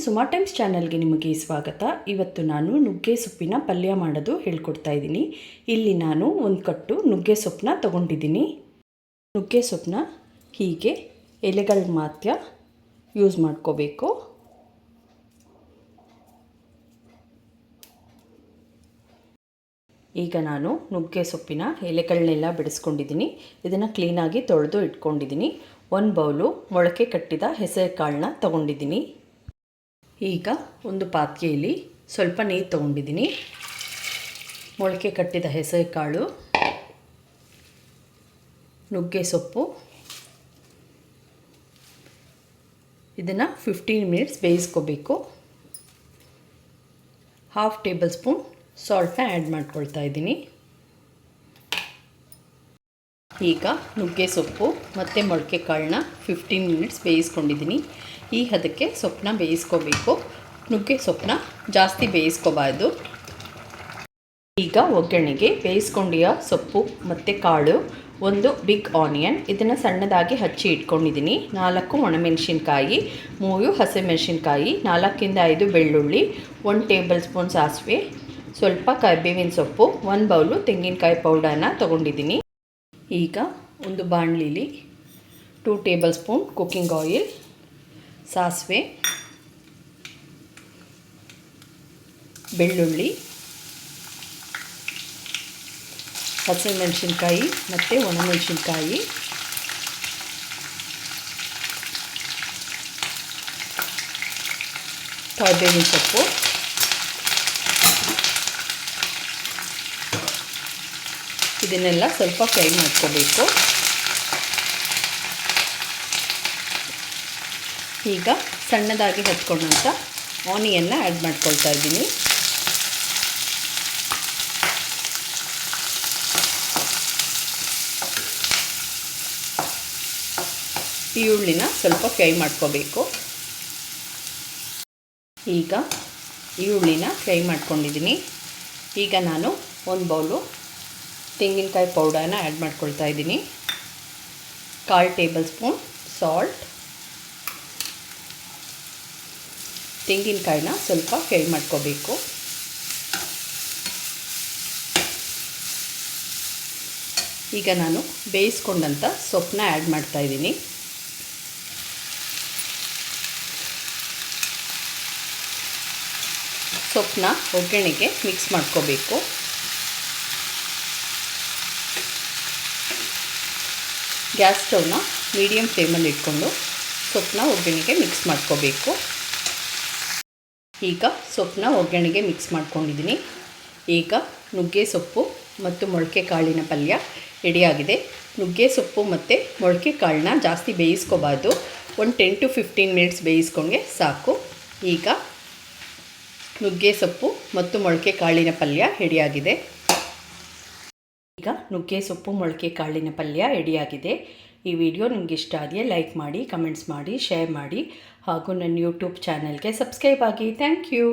Friends Suma times ಚಾನಲ್ಗೆ ನಿಮಗೆ ಸ್ವಾಗತ. ಇವತ್ತು ನಾನು ನುಗ್ಗೆ ಸೊಪ್ಪಿನ ಪಲ್ಯ ಮಾಡೋದು ಹೇಳ್ಕೊಡ್ತಾ ಇದ್ದೀನಿ. ಇಲ್ಲಿ ನಾನು ಒಂದು ಕಟ್ಟು ನುಗ್ಗೆ ಸೊಪ್ಪನ್ನ ತೊಗೊಂಡಿದ್ದೀನಿ. ನುಗ್ಗೆ ಸೊಪ್ಪನ್ನ ಹೀಗೆ ಎಲೆಗಳ ಮಾತ್ರ ಯೂಸ್ ಮಾಡ್ಕೋಬೇಕು. ಈಗ ನಾನು ನುಗ್ಗೆ ಸೊಪ್ಪಿನ ಎಲೆಗಳನ್ನೆಲ್ಲ ಬಿಡಿಸ್ಕೊಂಡಿದ್ದೀನಿ. ಇದನ್ನು ಕ್ಲೀನಾಗಿ ತೊಳೆದು ಇಟ್ಕೊಂಡಿದ್ದೀನಿ. ಒಂದು ಬೌಲು ಮೊಳಕೆ ಕಟ್ಟಿದ ಹೆಸರು ಕಾಳನ್ನ ತೊಗೊಂಡಿದ್ದೀನಿ. ಈಗ ಒಂದು ಪಾತ್ರೆಯಲ್ಲಿ ಸ್ವಲ್ಪ ನೀರು ತೊಗೊಂಡಿದ್ದೀನಿ. ಮೊಳಕೆ ಕಟ್ಟಿದ ಹೆಸರುಕಾಳು, ನುಗ್ಗೆ ಸೊಪ್ಪು. ಇದನ್ನು ಫಿಫ್ಟೀನ್ ಮಿನಿಟ್ಸ್ ಬೇಯಿಸ್ಕೋಬೇಕು. ಹಾಫ್ ಟೇಬಲ್ ಸ್ಪೂನ್ ಸಾಲ್ಟ್ನ ಆ್ಯಡ್ ಮಾಡ್ಕೊಳ್ತಾ ಇದ್ದೀನಿ. ಈಗ ನುಗ್ಗೆ ಸೊಪ್ಪು ಮತ್ತು ಮೊಳಕೆ ಕಾಳನ್ನ ಫಿಫ್ಟೀನ್ ಮಿನಿಟ್ಸ್ ಬೇಯಿಸ್ಕೊಂಡಿದ್ದೀನಿ. ಈ ಹದಕ್ಕೆ ಸೊಪ್ಪನ್ನ ಬೇಯಿಸ್ಕೋಬೇಕು. ನುಗ್ಗೆ ಸೊಪ್ಪನ್ನ ಜಾಸ್ತಿ ಬೇಯಿಸ್ಕೋಬಾರ್ದು. ಈಗ ಒಗ್ಗರಣೆಗೆ ಬೇಯಿಸ್ಕೊಂಡಿಯ ಸೊಪ್ಪು ಮತ್ತು ಕಾಳು, ಒಂದು ಬಿಗ್ ಆನಿಯನ್, ಇದನ್ನು ಸಣ್ಣದಾಗಿ ಹಚ್ಚಿ ಇಟ್ಕೊಂಡಿದ್ದೀನಿ. ನಾಲ್ಕು ಒಣಮೆಣಸಿನ್ಕಾಯಿ, ಮೂರು ಹಸಿಮೆಣಸಿನ್ಕಾಯಿ, ನಾಲ್ಕಿಂದ ಐದು ಬೆಳ್ಳುಳ್ಳಿ, ಒಂದು ಟೇಬಲ್ ಸ್ಪೂನ್ ಸಾಸಿವೆ, ಸ್ವಲ್ಪ ಕರಿಬೇವಿನ ಸೊಪ್ಪು, ಒಂದು ಬೌಲು ತೆಂಗಿನಕಾಯಿ ಪೌಡರ್ನ ತೊಗೊಂಡಿದ್ದೀನಿ. ಈಗ ಒಂದು ಬಾಣಲಿಲಿ two tablespoon cooking oil ಸಾಸಿವೆ ಬೆಳ್ಳುಳ್ಳಿ ಹಸಿಮೆಣಸಿನ್ಕಾಯಿ ಮತ್ತು ಒಣಮೆಣಸಿನ್ಕಾಯಿ. ಕರಿಬೇವಿನ ಸೊಪ್ಪು. ಇದನ್ನೆಲ್ಲ ಸ್ವಲ್ಪ ಫ್ರೈ ಮಾಡ್ಕೋಬೇಕು. ಈಗ ಸಣ್ಣದಾಗಿ ಹಚ್ಕೊಂಡಂಥ ಆನಿಯನ್ನು ಆ್ಯಡ್ ಮಾಡ್ಕೊಳ್ತಾ ಇದ್ದೀನಿ. ಈರುಳ್ಳಿನ ಸ್ವಲ್ಪ ಫ್ರೈ ಮಾಡ್ಕೋಬೇಕು. ಈಗ ಈರುಳ್ಳಿನ ಫ್ರೈ ಮಾಡ್ಕೊಂಡಿದ್ದೀನಿ. ಈಗ ನಾನು ಒಂದು ಬೌಲು ತೆಂಗಿನಕಾಯಿ ಪೌಡರ್ನ ಆ್ಯಡ್ ಮಾಡ್ಕೊಳ್ತಾ ಇದ್ದೀನಿ. ಕಾಲು ಟೇಬಲ್ ಸ್ಪೂನ್ ಸಾಲ್ಟ್. ತೆಂಗಿನಕಾಯಿನ ಸ್ವಲ್ಪ ಫ್ರೈ ಮಾಡ್ಕೋಬೇಕು. ಈಗ ನಾನು ಬೇಯಿಸ್ಕೊಂಡಂಥ ಸೊಪ್ಪನ್ನ ಆ್ಯಡ್ ಮಾಡ್ತಾಯಿದ್ದೀನಿ ಸೊಪ್ಪನ್ನ ಒಗ್ಗರಣೆಗೆ ಮಿಕ್ಸ್ ಮಾಡ್ಕೋಬೇಕು. ಗ್ಯಾಸ್ ಸ್ಟವ್ನ ಮೀಡಿಯಮ್ ಫ್ಲೇಮಲ್ಲಿ ಇಟ್ಕೊಂಡು ಸೊಪ್ಪನ್ನ ಒಗ್ಗರಣೆಗೆ ಮಿಕ್ಸ್ ಮಾಡ್ಕೋಬೇಕು. ಈಗ ಸೊಪ್ಪನ್ನ ಒಗ್ಗರಣೆಗೆ ಮಿಕ್ಸ್ ಮಾಡ್ಕೊಂಡಿದ್ದೀನಿ. ಈಗ ನುಗ್ಗೆ ಸೊಪ್ಪು ಮತ್ತು ಮೊಳಕೆ ಕಾಳಿನ ಪಲ್ಯ ರೆಡಿಯಾಗಿದೆ ನುಗ್ಗೆ ಸೊಪ್ಪು ಮತ್ತು ಮೊಳಕೆ ಕಾಳನ್ನ ಜಾಸ್ತಿ ಬೇಯಿಸ್ಕೋಬಾರ್ದು. ಒಂದು ಟೆನ್ ಟು ಫಿಫ್ಟೀನ್ ಮಿನಿಟ್ಸ್ ಬೇಯಿಸ್ಕೊಂಡೆ ಸಾಕು. ಈಗ ನುಗ್ಗೆ ಸೊಪ್ಪು ಮತ್ತು ಮೊಳಕೆ ಕಾಳಿನ ಪಲ್ಯ ರೆಡಿಯಾಗಿದೆ ಈಗ ನುಗ್ಗೆ ಸೊಪ್ಪು, ಮೊಳಕೆ ಕಾಳಿನ ಪಲ್ಯ ರೆಡಿಯಾಗಿದೆ ಈ ವಿಡಿಯೋ ನಿಮ್ಗೆ ಇಷ್ಟ ಆದರೆ ಲೈಕ್ ಮಾಡಿ, ಕಮೆಂಟ್ಸ್ ಮಾಡಿ, ಶೇರ್ ಮಾಡಿ ಹಾಗೂ ನನ್ನ ಯೂಟ್ಯೂಬ್ ಚಾನಲ್ಗೆ ಸಬ್ಸ್ಕ್ರೈಬ್ ಆಗಿ. Thank you.